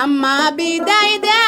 আম্মা বিদায় দেন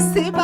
Siba.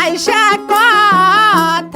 আইসা কর।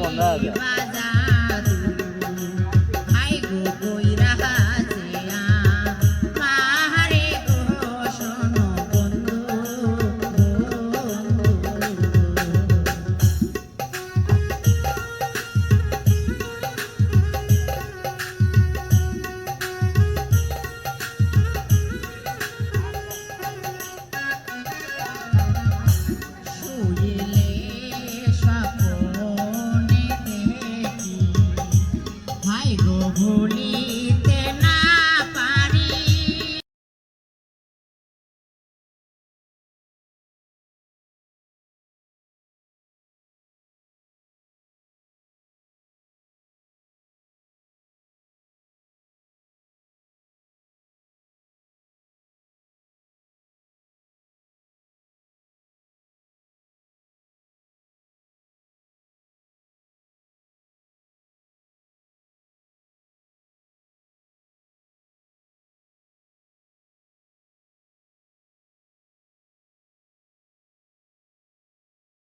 mandada.